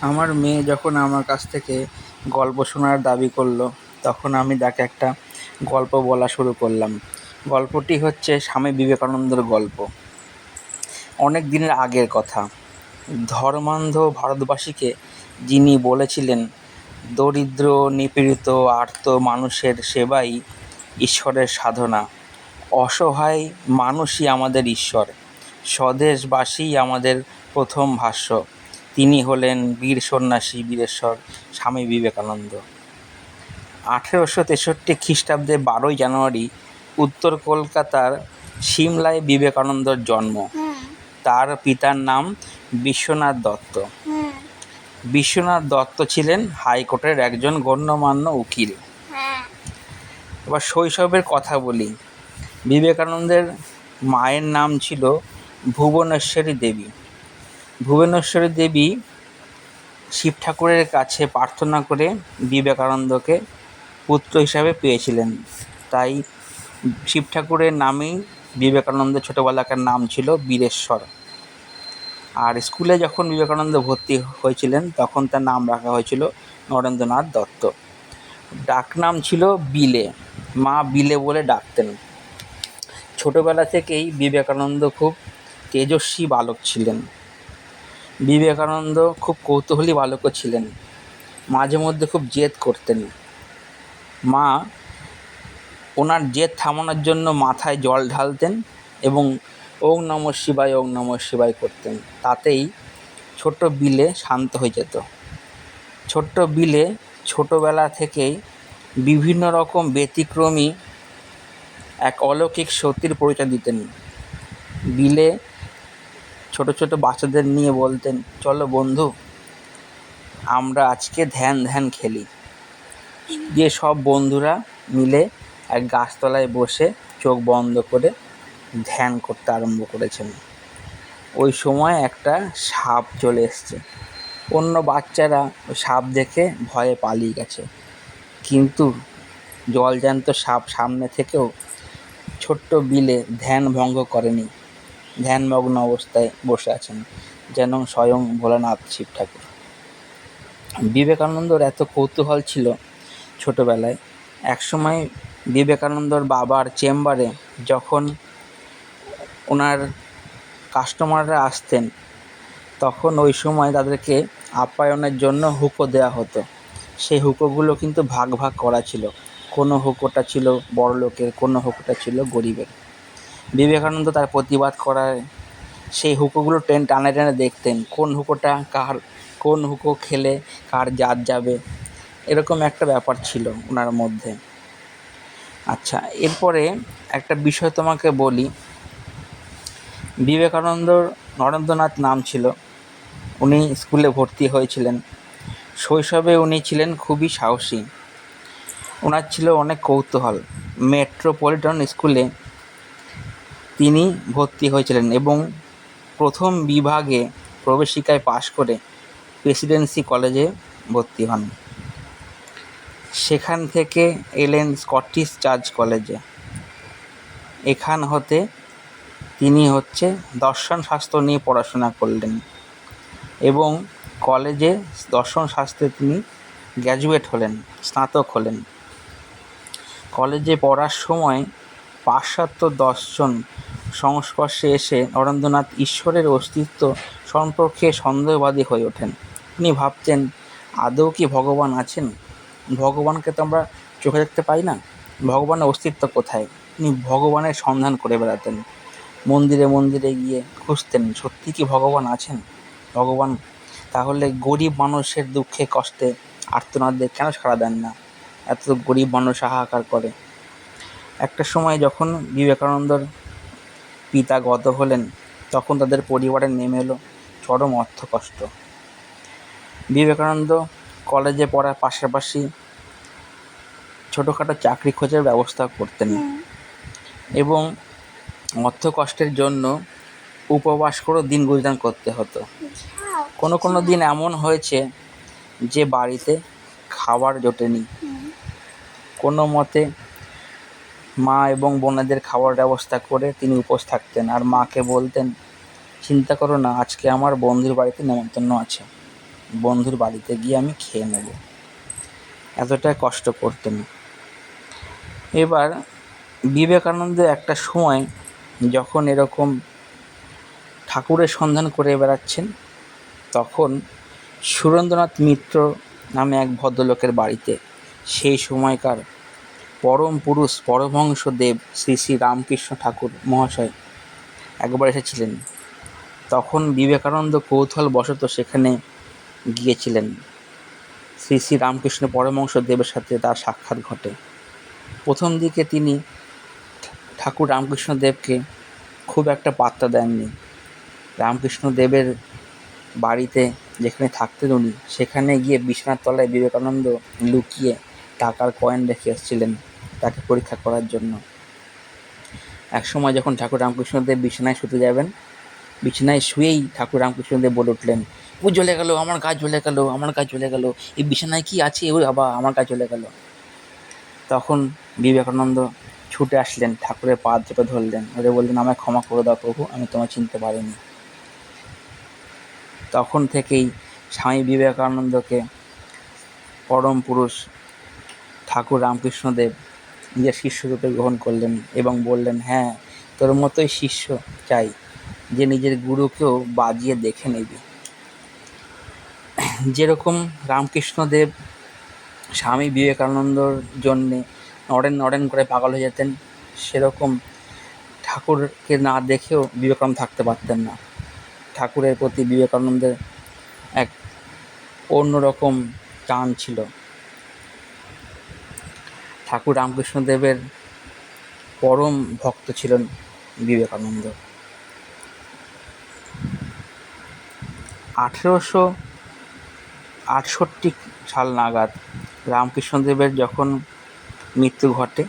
আমার মেয়ে যখন আমার কাছ থেকে গল্প শোনার দাবি করল, তখন আমি তাকে একটা গল্প বলা শুরু করলাম। গল্পটি হচ্ছে স্বামী বিবেকানন্দর গল্প। অনেক দিনের আগের কথা। ধর্মান্ধ ভারতবাসীকে যিনি বলেছিলেন, দরিদ্র, নিপীড়িত, আর্ত মানুষের সেবাই ঈশ্বরের সাধনা। অসহায় মানুষই আমাদের ঈশ্বর। স্বদেশবাসীই আমাদের প্রথম ভাষ্য। তিনি হলেন বীর সন্ন্যাসী বীরেশ্বর স্বামী বিবেকানন্দ। আঠেরোশো তেষট্টি খ্রিস্টাব্দে বারোই জানুয়ারি উত্তর কলকাতার সিমলায় বিবেকানন্দর জন্ম। তার পিতার নাম বিশ্বনাথ দত্ত। বিশ্বনাথ দত্ত ছিলেন হাইকোর্টের একজন গণ্যমান্য উকিল। এবার শৈশবের কথা বলি। বিবেকানন্দের মায়ের নাম ছিল ভুবনেশ্বরী দেবী। ভুবনেশ্বরী দেবী শিব ঠাকুরের কাছে প্রার্থনা করে বিবেকানন্দকে পুত্র হিসাবে পেয়েছিলেন। তাই শিব ঠাকুরের নামেই বিবেকানন্দ ছোটোবেলাকার নাম ছিল বীরেশ্বর। আর স্কুলে যখন বিবেকানন্দ ভর্তি হয়েছিলেন, তখন তার নাম রাখা হয়েছিল নরেন্দ্রনাথ দত্ত। ডাকনাম ছিল বিলে। মা বিলে বলে ডাকতেন। ছোটবেলা থেকেই বিবেকানন্দ খুব তেজস্বী বালক ছিলেন। বিবেকানন্দ খুব কৌতূহলী বালকও ছিলেন। মাঝে মধ্যে খুব জেদ করতেন। মা ওনার জেদ থামানোর জন্য মাথায় জল ঢালতেন এবং ওং নম শিবায়, ওং নম শিবায় করতেন। তাতেই ছোট্ট বিলে শান্ত হয়ে যেত। ছোট্ট বিলে ছোটোবেলা থেকেই বিভিন্ন রকম ব্যতিক্রমী এক অলৌকিক শক্তির পরিচয় দিতেন। বিলে ছোট ছোট বাচ্চাদের নিয়ে বলতেন, চলো বন্ধু, আমরা আজকে ধ্যান ধ্যান খেলি। দিয়ে সব বন্ধুরা মিলে এক গাছতলায় বসে চোখ বন্ধ করে ধ্যান করতে আরম্ভ করেছেন। ওই সময় একটা সাপ চলে এসছে। অন্য বাচ্চারা ওই সাপ দেখে ভয়ে পালিয়ে গেছে। কিন্তু জলজ্যান্ত সাপ সামনে থেকেও ছোট্ট বিলে ধ্যান ভঙ্গ করেনি। ধ্যানমগ্ন অবস্থায় বসে আছেন যেন স্বয়ং ভোলানাথ শিব ঠাকুর বিবেকানন্দর এত কৌতূহল ছিল ছোটোবেলায়। একসময় বিবেকানন্দর বাবার চেম্বারে যখন ওনার কাস্টমাররা আসতেন, তখন ওই সময় তাদেরকে আপ্যায়নের জন্য হুকো দেওয়া হতো। সেই হুকোগুলো কিন্তু ভাগ ভাগ করা ছিল। কোনো হুকোটা ছিল বড়লোকের, কোনো হুকোটা ছিল গরিবের। বিবেকানন্দ তার প্রতিবাদ করায়। সেই হুকোগুলো টেন, টানে টেনে দেখতেন, কোন হুকোটা কার, কোন হুকো খেলে কার জাত যাবে? এরকম একটা ব্যাপার ছিল ওনার মধ্যে। আচ্ছা এরপরে একটা বিষয় তোমাকে বলি। বিবেকানন্দর নরেন্দ্রনাথ নাম ছিল। উনি স্কুলে ভর্তি হয়েছিলেন। শৈশবে উনি ছিলেন খুবই সাহসী। ওনার ছিল অনেক কৌতূহল। মেট্রোপলিটন স্কুলে তিনি ভর্তি হয়েছিলেন এবং প্রথম বিভাগে প্রবেশিকায় পাশ করে প্রেসিডেন্সি কলেজে ভর্তি হন। সেখান থেকে এলেন স্কটিশ চার্চ কলেজে। এখান হতে তিনি হচ্ছে দর্শন শাস্ত্র নিয়ে পড়াশোনা করলেন এবং কলেজে দর্শন শাস্ত্রে তিনি গ্র্যাজুয়েট হলেন, স্নাতক হলেন। কলেজে পড়ার সময় পাশ্চাত্য দর্শন সংস্পর্শে এসে নরেন্দ্রনাথ ঈশ্বরের অস্তিত্ব সম্পর্কে সন্দেহবাদী হয়ে ওঠেন। তিনি ভাবতেন, আদৌ কি ভগবান আছেন? ভগবানকে তো আমরা চোখে দেখতে পাই না। ভগবানের অস্তিত্ব কোথায়? তিনি ভগবানের সন্ধান করে বেড়াতেন। মন্দিরে মন্দিরে গিয়ে খুঁজতেন, সত্যি কি ভগবান আছেন? ভগবান, তাহলে গরিব মানুষের দুঃখে কষ্টে আর্তনাদে কেন সাড়া দেন না? এত গরিব মানুষ হাহাকার করে। একটা সময় যখন বিবেকানন্দর পিতা গত হলেন তখন তাদের পরিবারে নেমে এলো চরম অর্থ কষ্ট বিবেকানন্দ কলেজে পড়ার পাশাপাশি ছোটোখাটো চাকরি খোঁজার ব্যবস্থা করতেন এবং অর্থ কষ্টের জন্য উপবাস করে দিন গুজরান করতে হতো। কোনো কোনো দিন এমন হয়েছে যে বাড়িতে খাবার জোটেনি। কোনো মতে মা এবং বোনেদের খাওয়ার ব্যবস্থা করে তিনি উপোস থাকতেন। আর মাকে বলতেন, চিন্তা করো না, আজকে আমার বন্ধুর বাড়িতে নেমন্তন্ন আছে। বন্ধুর বাড়িতে গিয়ে আমি খেয়ে নেব। এতটাই কষ্ট করতেন। এবার বিবেকানন্দ একটা সময় যখন এরকম ঠাকুরের সন্ধান করে বেড়াচ্ছেন, তখন সুরেন্দ্রনাথ মিত্র নামে এক ভদ্রলোকের বাড়িতে সেই সময়কার পরম পুরুষ, পরমহংস দেব শ্রী শ্রী রামকৃষ্ণ ঠাকুর মহাশয় একবার এসেছিলেন। তখন বিবেকানন্দ কৌতূহলবশত সেখানে গিয়েছিলেন। শ্রী শ্রী রামকৃষ্ণ পরমহংস দেবের সাথে তার সাক্ষাৎ ঘটে। প্রথম দিকে তিনি ঠাকুর রামকৃষ্ণ দেবকে খুব একটা পাত্তা দেননি। রামকৃষ্ণ দেবের বাড়িতে যেখানে থাকতেন উনি, সেখানে গিয়ে বিছানার তলায় বিবেকানন্দ লুকিয়ে টাকার কয়েন রেখে এসেছিলেন। তাকে পরীক্ষা করার জন্য। এক সময় যখন ঠাকুর রামকৃষ্ণদেব বিছানায় শুতে যাবেন, বিছানায় শুয়েই ঠাকুর রামকৃষ্ণদেব বলে উঠলেন, ও জ্বলে গেল, আমার গা জ্বলে গেল, আমার গা জ্বলে গেল, এই বিছানায় কি আছে? ও বাবা, আমার গা জ্বলে গেল। তখন বিবেকানন্দ ছুটে আসলেন, ঠাকুরের পা চেপে ধরলেন। ওরে বললেন, আমায় ক্ষমা করে দাও প্রভু, আমি তোমায় চিনতে পারিনি। তখন থেকেই স্বামী বিবেকানন্দকে পরম পুরুষ ঠাকুর রামকৃষ্ণদেব নিজের শিষ্যরূপে গ্রহণ করলেন এবং বললেন হ্যাঁ তোর মতোই শিষ্য চাই যে নিজের গুরুকেও বাজিয়ে দেখে নেবে। যেরকম রামকৃষ্ণদেব স্বামী বিবেকানন্দর জন্যে নড়েন নড়েন করে পাগল হয়ে যেতেন, সেরকম ঠাকুরকে না দেখেও বিবেকানন্দ থাকতে পারতেন না। ঠাকুরের প্রতি বিবেকানন্দের এক অন্যরকম টান ছিল। ঠাকুর রামকৃষ্ণদেবের পরম ভক্ত ছিলেন বিবেকানন্দ। আঠেরোশো আটষট্টি সাল নাগাদ রামকৃষ্ণদেবের যখন মৃত্যু ঘটে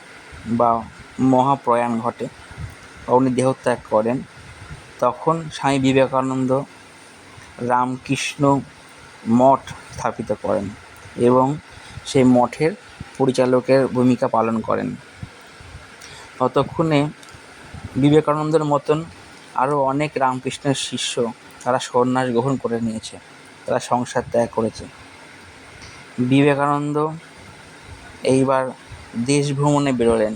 বা মহাপ্রয়াণ ঘটে উনি দেহত্যাগ করেন, তখন স্বামী বিবেকানন্দ রামকৃষ্ণ মঠ স্থাপিত করেন এবং সেই মঠের পরিচালকের ভূমিকা পালন করেন। ততক্ষণে বিবেকানন্দের মতন আরও অনেক রামকৃষ্ণের শিষ্য তারা সন্ন্যাস গ্রহণ করে নিয়েছে, তারা সংসার ত্যাগ করেছে। বিবেকানন্দ এইবার দেশ ভ্রমণে বেরোলেন।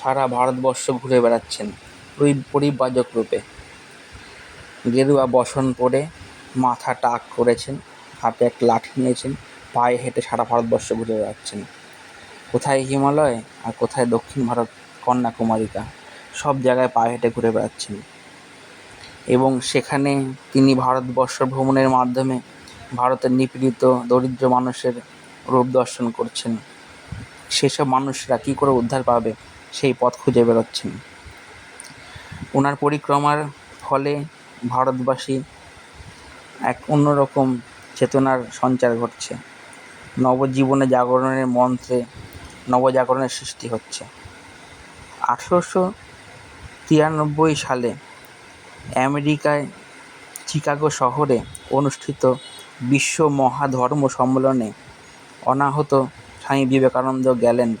সারা ভারতবর্ষ ঘুরে বেড়াচ্ছেন ওই পরিব্রাজক রূপে। গেরুয়া বসন পরে মাথা টাক করেছেন, হাতে এক লাঠি নিয়েছেন। পায়ে হেঁটে সারা ভারতবর্ষ ঘুরে বেড়াচ্ছেন। কোথায় হিমালয় আর কোথায় দক্ষিণ ভারত কন্যাকুমারিকা, সব জায়গায় পায়ে হেঁটে ঘুরে বেড়াচ্ছেন। এবং সেখানে তিনি ভারতবর্ষ ভ্রমণের মাধ্যমে ভারতের নিপীড়িত, দরিদ্র মানুষের রূপ দর্শন করছেন। সেসব মানুষরা কী করে উদ্ধার পাবে সেই পথ খুঁজে বেরোচ্ছেন ওনার পরিক্রমার ফলে ভারতবাসী এক অন্যরকম চেতনার সঞ্চার ঘটছে। নবজীবনে জাগরণের মন্ত্রে নবজাগরণের সৃষ্টি হচ্ছে। আঠেরোশো তিরানব্বই সালে আমেরিকায় চিকাগো শহরে অনুষ্ঠিত বিশ্ব মহাধর্ম সম্মেলনে অনাহত স্বামী বিবেকানন্দ গেলেন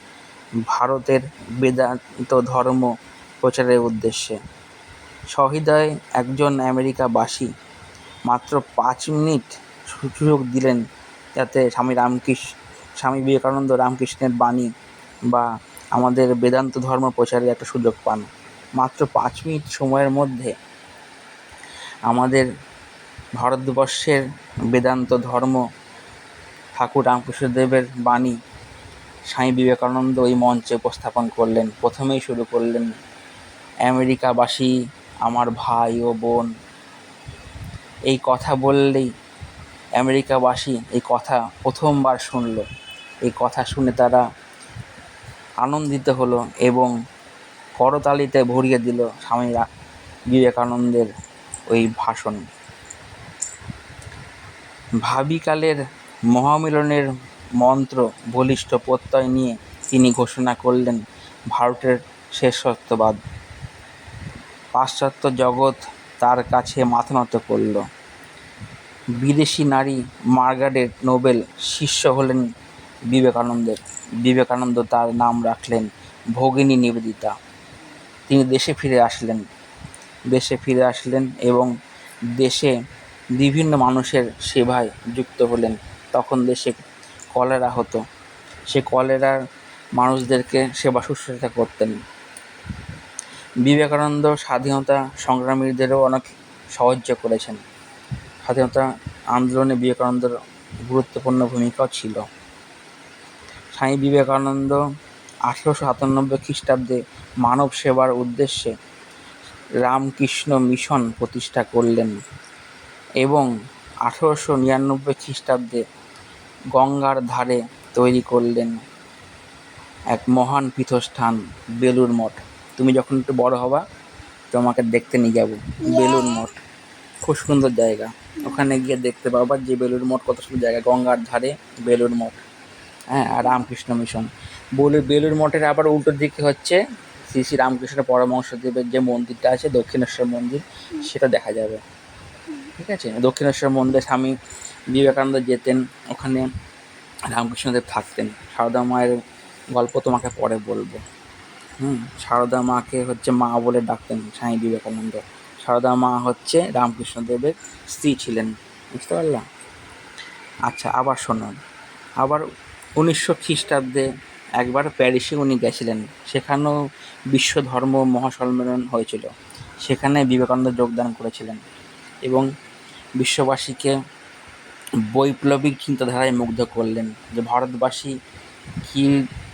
ভারতের বেদান্ত ধর্ম প্রচারের উদ্দেশ্যে। সহৃদয় একজন আমেরিকাবাসী মাত্র পাঁচ মিনিট সুযোগ দিলেন যাতে স্বামী রামকৃষ্ণ, স্বামী বিবেকানন্দ রামকৃষ্ণের বাণী বা আমাদের বেদান্ত ধর্ম প্রচারের একটা সুযোগ পান। মাত্র পাঁচ মিনিট সময়ের মধ্যে আমাদের ভারতবর্ষের বেদান্ত ধর্ম ঠাকুর রামকৃষ্ণদেবের বাণী স্বামী বিবেকানন্দ ওই মঞ্চে উপস্থাপন করলেন। প্রথমেই শুরু করলেন, আমেরিকাবাসী, আমার ভাই ও বোন, এই কথা বললেই আমেরিকাবাসী এই কথা প্রথমবার শুনল। এই কথা শুনে তারা আনন্দিত হলো এবং করতালিতে ভরিয়ে দিল স্বামী বিবেকানন্দের ওই ভাষণ। ভাবিকালের মহামিলনের মন্ত্র, বলিষ্ঠ প্রত্যয় নিয়ে তিনি ঘোষণা করলেন ভারতের শেষত্ববাদ পাশ্চাত্য জগৎ তার কাছে মাথা নত করল। বিদেশি নারী মার্গারেট নোবেল শিষ্য হলেন বিবেকানন্দের। বিবেকানন্দ তার নাম রাখলেন ভগিনী নিবেদিতা। তিনি দেশে ফিরে আসলেন। দেশে ফিরে আসলেন এবং দেশে বিভিন্ন মানুষের সেবায় যুক্ত হলেন। তখন দেশে কলেরা হতো। সে কলেরার মানুষদেরকে সেবা শুশ্রূষা করতেন। বিবেকানন্দ স্বাধীনতা সংগ্রামীদেরও অনেক সাহায্য করেছেন। স্বাধীনতা আন্দোলনে বিবেকানন্দের গুরুত্বপূর্ণ ভূমিকাও ছিল। স্বামী বিবেকানন্দ আঠেরোশো সাতানব্বই খ্রিস্টাব্দে মানব সেবার উদ্দেশ্যে রামকৃষ্ণ মিশন প্রতিষ্ঠা করলেন এবং আঠেরোশো নিরানব্বই খ্রিস্টাব্দে গঙ্গার ধারে তৈরি করলেন এক মহান পীঠস্থান বেলুর মঠ। তুমি যখন একটু বড় হবা তোমাকে দেখতে নিয়ে যাব বেলুর মঠ। খুব সুন্দর জায়গা। ওখানে গিয়ে দেখতে পাবা যে বেলুর মঠ, কত সুন্দর জায়গা। গঙ্গার ধারে বেলুর মঠ। হ্যাঁ আর রামকৃষ্ণ মিশন। বলে বেলুর মঠের আবার উল্টো দিকে হচ্ছে শ্রী শ্রী রামকৃষ্ণ পরমহংসদেবের যে মন্দিরটা আছে, দক্ষিণেশ্বর মন্দির, সেটা দেখা যাবে। ঠিক আছে? দক্ষিণেশ্বর মন্দিরে স্বামী বিবেকানন্দ যেতেন, ওখানে রামকৃষ্ণদেব থাকতেন। সারদা মায়ের গল্প তোমাকে পরে বলব। হুম, সারদা মাকে হচ্ছে মা বলে ডাকতেন স্বামী বিবেকানন্দ। সারদা মা হচ্ছে রামকৃষ্ণদেবের স্ত্রী ছিলেন, বুঝতে পারলাম? আচ্ছা আবার শোনান। আবার উনিশশো খ্রিস্টাব্দে একবার প্যারিসে উনি গেছিলেন, সেখানেও বিশ্ব ধর্ম মহাসম্মেলন হয়েছিল। সেখানে বিবেকানন্দ যোগদান করেছিলেন এবং বিশ্ববাসীকে বৈপ্লবিক চিন্তাধারায় মুগ্ধ করলেন যে ভারতবাসী কী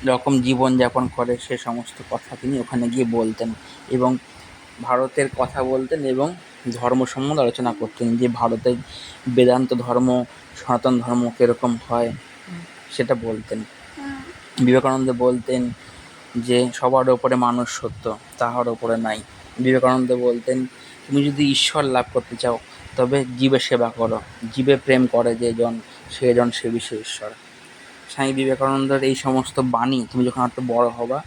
রকম জীবনযাপন করে সে সমস্ত কথা তিনি ওখানে গিয়ে বলতেন এবং ভারতের কথা বলতেন এবং ধর্ম সম্বন্ধে আলোচনা করতেন যে ভারতের বেদান্ত ধর্ম, সনাতন ধর্ম কীরকম হয়, সেটা বলতেন। বিবেকানন্দ বলতেন যে সবার ওপরে মানুষ সত্য, তাহার ওপরে নাই। বিবেকানন্দ বলতেন, তুমি যদি ঈশ্বর লাভ করতে চাও, তবে জীবে সেবা করো। জীবে প্রেম করে যে জন, সে বিষয়ে ঈশ্বর। স্বামী বিবেকানন্দের এই সমস্ত বাণী, তুমি যখন একটু বড় হবা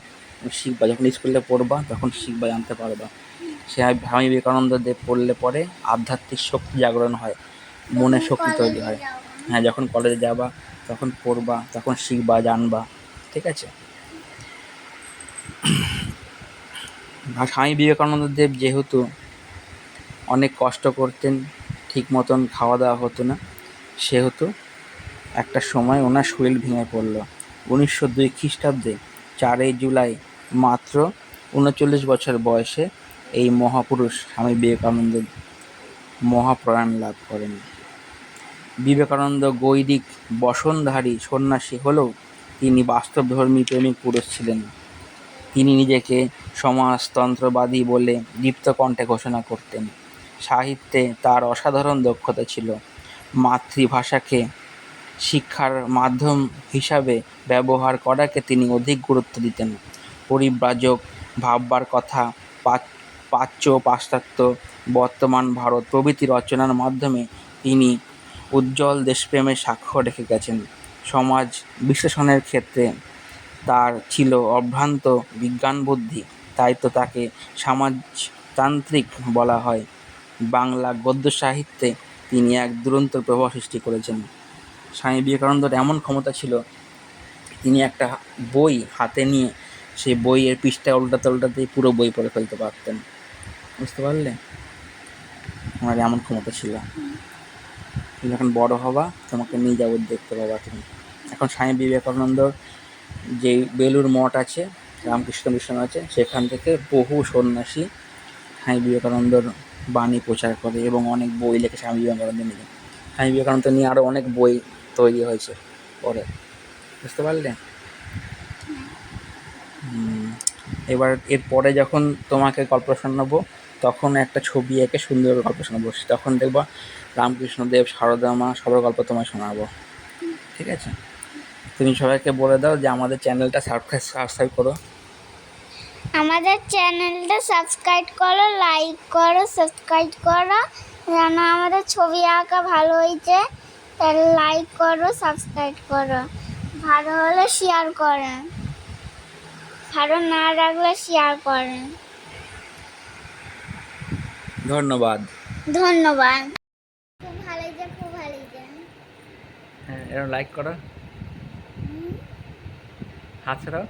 শিখবা, যখন স্কুলে পড়বা, তখন শিখবা, জানতে পারবা। সে স্বামী বিবেকানন্দ দেব পড়লে পরে আধ্যাত্মিক শক্তি জাগরণ হয়, মনে শক্তি তৈরি হয়। হ্যাঁ যখন কলেজে যাবা, তখন পড়বা, তখন শিখবা, জানবা, ঠিক আছে? স্বামী বিবেকানন্দ দেব যেহেতু অনেক কষ্ট করতেন, ঠিক মতন খাওয়া দাওয়া হতো না, সেহেতু একটা সময় ওনার শরীর ভেঙে পড়ল। উনিশশো দুই খ্রিস্টাব্দে চারই জুলাই মাত্র উনচল্লিশ বছর বয়সে এই মহাপুরুষ স্বামী বিবেকানন্দ মহাপ্রয়াণ লাভ করেন। বিবেকানন্দ গৈরিক বসনধারী সন্ন্যাসী হলেও তিনি বাস্তবধর্মী প্রেমিক পুরুষ ছিলেন। তিনি নিজেকে সমাজতন্ত্রবাদী বলে দীপ্তকণ্ঠে ঘোষণা করতেন। সাহিত্যে তার অসাধারণ দক্ষতা ছিল। মাতৃভাষাকে শিক্ষার মাধ্যম হিসাবে ব্যবহার করাকে তিনি অধিক গুরুত্ব দিতেন। পরিব্রাজক, ভাববার কথা পাচ- প্রাচ্য পাশ্চাত্য বর্তমান ভারত প্রভৃতি রচনার মাধ্যমে তিনি উজ্জ্বল দেশপ্রেমের সাক্ষ্য রেখে গেছেন। সমাজ বিশ্লেষণের ক্ষেত্রে তার ছিল অভ্রান্ত বিজ্ঞান বুদ্ধি, তাই তো তাকে সমাজতান্ত্রিক বলা হয়। বাংলা গদ্য সাহিত্যে তিনি এক দুরন্ত প্রভাব সৃষ্টি করেছেন। স্বামী বিবেকানন্দর এমন ক্ষমতা ছিল, তিনি একটা বই হাতে নিয়ে সেই বইয়ের পৃষ্ঠা উল্টাতে উল্টাতেই পুরো বই পড়ে ফেলতে পারতেন। বুঝতে পারলে? ওনার এমন ক্ষমতা ছিল। তুমি যখন বড় হবা, তোমাকে নিয়ে যাব দেখতে পাবা তুমি। এখন স্বামী বিবেকানন্দর যে বেলুর মঠ আছে, রামকৃষ্ণ মিশন আছে, সেখান থেকে বহু সন্ন্যাসী স্বামী বিবেকানন্দর বাণী প্রচার করে এবং অনেক বই লেখে স্বামী বিবেকানন্দ নিয়ে স্বামী বিবেকানন্দ নিয়ে আরও অনেক বই তৈরি হয়েছে পরে। বুঝতে পারলে? এবার এরপরে যখন তোমাকে গল্প শোনাবো তখন একটা ছবি এঁকে সুন্দর গল্প শোনাবো। তখন দেখবা রামকৃষ্ণদেব সারদা মা, সবার গল্প তোমায় শোনাবো। ঠিক আছে? তুমি সবাইকে বলে দাও যে আমাদের চ্যানেলটা সাবস্ক্রাইব সাবস্ক্রাইব করো। আমাদের চ্যানেলটা সাবস্ক্রাইব করো, লাইক করো, সাবস্ক্রাইব করো। যেন আমাদের ছবি আঁকা ভালো হয়েছে তাহলে লাইক করো, সাবস্ক্রাইব করো। ভালো হলে শেয়ার করেন। ভালো না রাখলে শেয়ার করেন। ধন্যবাদ। ধন্যবাদ। খুব ভালো যে খুব ভালো যে হ্যাঁ এরকম লাইক করো। হাত ছাড়াও।